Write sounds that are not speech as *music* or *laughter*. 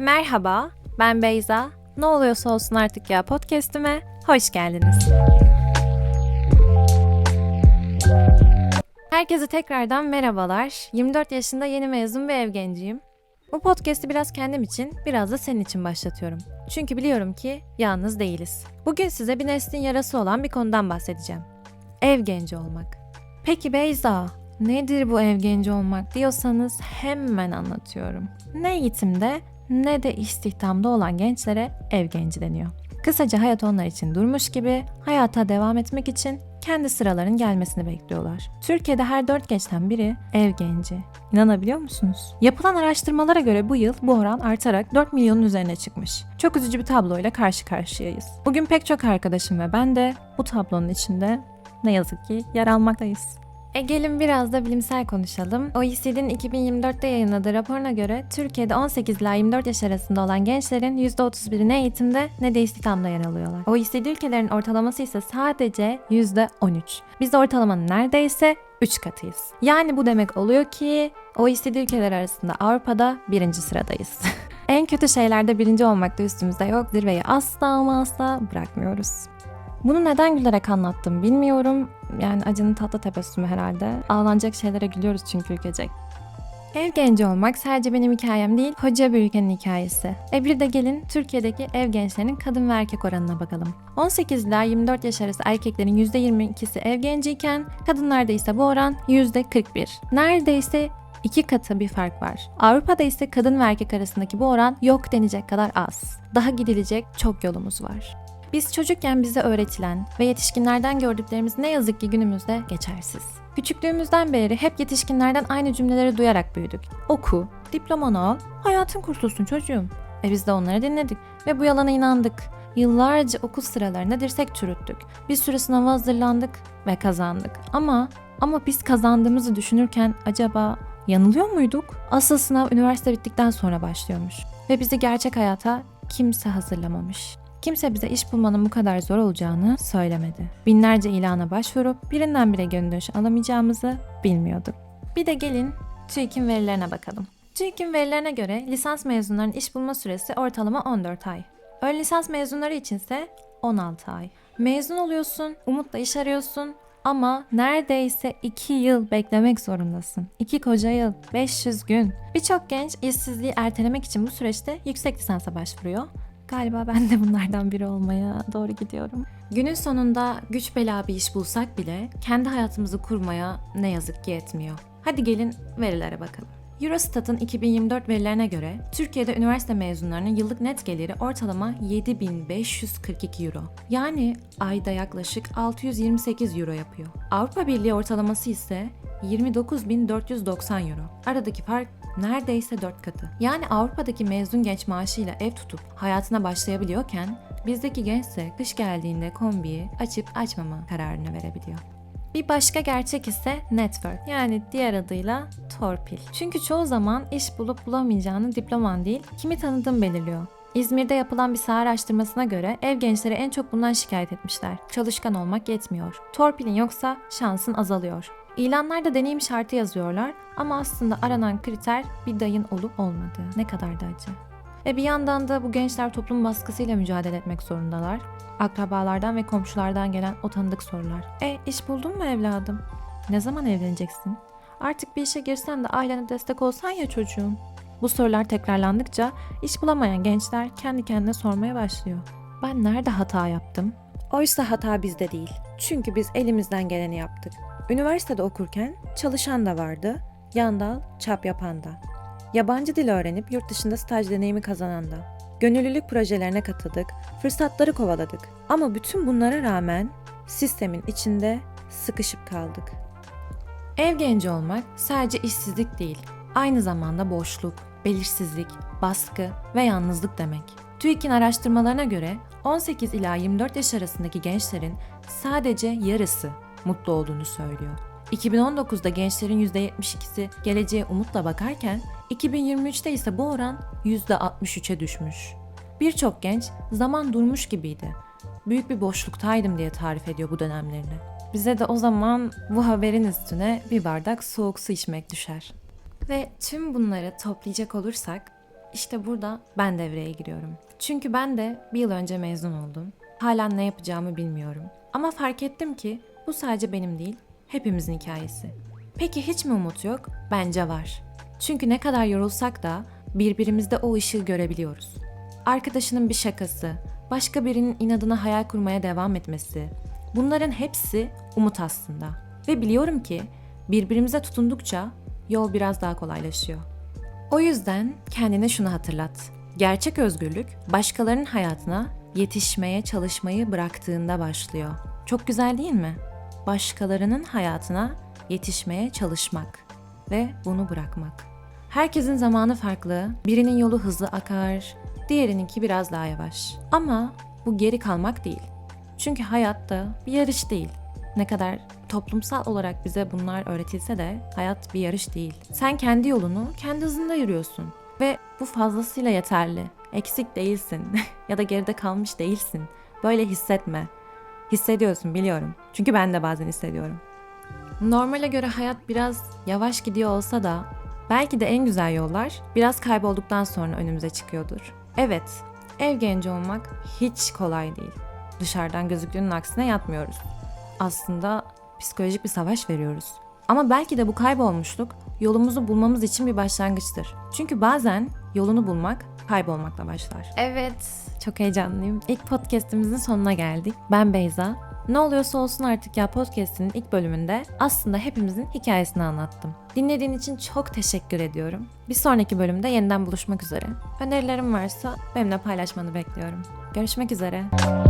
Merhaba, ben Beyza. Ne oluyorsa olsun artık ya podcast'ime hoş geldiniz. Herkese tekrardan merhabalar. 24 yaşında yeni mezun bir ev genciyim. Bu podcast'i biraz kendim için, biraz da senin için başlatıyorum. Çünkü biliyorum ki yalnız değiliz. Bugün size bir neslin yarası olan bir konudan bahsedeceğim. Ev genci olmak. Peki Beyza, nedir bu ev genci olmak diyorsanız hemen anlatıyorum. Ne eğitimde ne de istihdamda olan gençlere ev genci deniyor. Kısaca hayat onlar için durmuş gibi hayata devam etmek için kendi sıraların gelmesini bekliyorlar. Türkiye'de her dört gençten biri ev genci. İnanabiliyor musunuz? Yapılan araştırmalara göre bu yıl bu oran artarak 4 milyonun üzerine çıkmış. Çok üzücü bir tabloyla karşı karşıyayız. Bugün pek çok arkadaşım ve ben de bu tablonun içinde ne yazık ki yer almaktayız. E gelin biraz da bilimsel konuşalım. OECD'nin 2024'te yayınladığı raporuna göre Türkiye'de 18 ila 24 yaş arasında olan gençlerin %31'i ne eğitimde ne de istihdamda yer alıyorlar. OECD ülkelerin ortalaması ise sadece %13. Biz ortalamanın neredeyse 3 katıyız. Yani bu demek oluyor ki OECD ülkeleri arasında Avrupa'da birinci sıradayız. *laughs* en kötü şeylerde birinci olmak da üstümüzde yok. Zirveyi asla ama asla bırakmıyoruz. Bunu neden gülerek anlattım bilmiyorum. Yani acının tatlı tebessümü herhalde. Ağlanacak şeylere gülüyoruz çünkü ülkecek. Ev genci olmak sadece benim hikayem değil, koca bir ülkenin hikayesi. E bir de gelin Türkiye'deki ev gençlerinin kadın ve erkek oranına bakalım. 18 ila 24 yaş arası erkeklerin %22'si ev genciyken, kadınlarda ise bu oran %41. Neredeyse iki katı bir fark var. Avrupa'da ise kadın ve erkek arasındaki bu oran yok denecek kadar az. Daha gidilecek çok yolumuz var. Biz çocukken bize öğretilen ve yetişkinlerden gördüklerimiz ne yazık ki günümüzde geçersiz. Küçüklüğümüzden beri hep yetişkinlerden aynı cümleleri duyarak büyüdük. Oku, diplomanı al, hayatın kurtulsun çocuğum. Ve biz de onları dinledik ve bu yalana inandık. Yıllarca okul sıralarında dirsek çürüttük. Bir sürü sınava hazırlandık ve kazandık. Ama ama biz kazandığımızı düşünürken acaba yanılıyor muyduk? Asıl sınav üniversite bittikten sonra başlıyormuş. Ve bizi gerçek hayata kimse hazırlamamış. Kimse bize iş bulmanın bu kadar zor olacağını söylemedi. Binlerce ilana başvurup birinden bire gönül alamayacağımızı bilmiyorduk. Bir de gelin TÜİK'in verilerine bakalım. TÜİK'in verilerine göre lisans mezunlarının iş bulma süresi ortalama 14 ay. Ön lisans mezunları içinse 16 ay. Mezun oluyorsun, umutla iş arıyorsun ama neredeyse 2 yıl beklemek zorundasın. 2 koca yıl, 500 gün. Birçok genç işsizliği ertelemek için bu süreçte yüksek lisansa başvuruyor. Galiba ben de bunlardan biri olmaya doğru gidiyorum. Günün sonunda güç bela bir iş bulsak bile kendi hayatımızı kurmaya ne yazık ki yetmiyor. Hadi gelin verilere bakalım. Eurostat'ın 2024 verilerine göre Türkiye'de üniversite mezunlarının yıllık net geliri ortalama 7542 euro. Yani ayda yaklaşık 628 euro yapıyor. Avrupa Birliği ortalaması ise 29490 euro. Aradaki fark neredeyse 4 katı. Yani Avrupa'daki mezun genç maaşıyla ev tutup hayatına başlayabiliyorken bizdeki gençse kış geldiğinde kombiyi açıp açmama kararını verebiliyor. Bir başka gerçek ise network yani diğer adıyla torpil. Çünkü çoğu zaman iş bulup bulamayacağını diploman değil kimi tanıdığın belirliyor. İzmir'de yapılan bir saha araştırmasına göre ev gençleri en çok bundan şikayet etmişler. Çalışkan olmak yetmiyor. Torpilin yoksa şansın azalıyor. İlanlarda deneyim şartı yazıyorlar ama aslında aranan kriter bir dayın olup olmadığı. Ne kadar da acı. Ve bir yandan da bu gençler toplum baskısıyla mücadele etmek zorundalar. Akrabalardan ve komşulardan gelen o tanıdık sorular. E iş buldun mu evladım? Ne zaman evleneceksin? Artık bir işe girsen de ailene destek olsan ya çocuğum. Bu sorular tekrarlandıkça iş bulamayan gençler kendi kendine sormaya başlıyor. Ben nerede hata yaptım? Oysa hata bizde değil. Çünkü biz elimizden geleni yaptık. Üniversitede okurken çalışan da vardı, yandal, çap yapan da. Yabancı dil öğrenip yurt dışında staj deneyimi kazanan da. Gönüllülük projelerine katıldık, fırsatları kovaladık. Ama bütün bunlara rağmen sistemin içinde sıkışıp kaldık. Ev genci olmak sadece işsizlik değil, aynı zamanda boşluk, belirsizlik, baskı ve yalnızlık demek. TÜİK'in araştırmalarına göre 18 ila 24 yaş arasındaki gençlerin sadece yarısı mutlu olduğunu söylüyor. 2019'da gençlerin %72'si geleceğe umutla bakarken 2023'te ise bu oran %63'e düşmüş. Birçok genç zaman durmuş gibiydi. Büyük bir boşluktaydım diye tarif ediyor bu dönemlerini. Bize de o zaman bu haberin üstüne bir bardak soğuk su içmek düşer. Ve tüm bunları toplayacak olursak İşte burada ben devreye giriyorum. Çünkü ben de bir yıl önce mezun oldum. Hala ne yapacağımı bilmiyorum. Ama fark ettim ki bu sadece benim değil, hepimizin hikayesi. Peki hiç mi umut yok? Bence var. Çünkü ne kadar yorulsak da birbirimizde o ışığı görebiliyoruz. Arkadaşının bir şakası, başka birinin inadına hayal kurmaya devam etmesi. Bunların hepsi umut aslında. Ve biliyorum ki birbirimize tutundukça yol biraz daha kolaylaşıyor. O yüzden kendine şunu hatırlat. Gerçek özgürlük başkalarının hayatına yetişmeye çalışmayı bıraktığında başlıyor. Çok güzel değil mi? Başkalarının hayatına yetişmeye çalışmak ve bunu bırakmak. Herkesin zamanı farklı, birinin yolu hızlı akar, diğerininki biraz daha yavaş. Ama bu geri kalmak değil. Çünkü hayatta bir yarış değil. Ne kadar toplumsal olarak bize bunlar öğretilse de hayat bir yarış değil. Sen kendi yolunu kendi hızında yürüyorsun ve bu fazlasıyla yeterli. Eksik değilsin *laughs* ya da geride kalmış değilsin. Böyle hissetme. Hissediyorsun biliyorum. Çünkü ben de bazen hissediyorum. Normale göre hayat biraz yavaş gidiyor olsa da belki de en güzel yollar biraz kaybolduktan sonra önümüze çıkıyordur. Evet, ev genci olmak hiç kolay değil. Dışarıdan gözüktüğünün aksine yatmıyoruz. Aslında psikolojik bir savaş veriyoruz. Ama belki de bu kaybolmuşluk yolumuzu bulmamız için bir başlangıçtır. Çünkü bazen yolunu bulmak kaybolmakla başlar. Evet. Çok heyecanlıyım. İlk podcast'imizin sonuna geldik. Ben Beyza. Ne oluyorsa olsun artık ya podcast'inin ilk bölümünde aslında hepimizin hikayesini anlattım. Dinlediğin için çok teşekkür ediyorum. Bir sonraki bölümde yeniden buluşmak üzere. Önerilerim varsa benimle paylaşmanı bekliyorum. Görüşmek üzere. Müzik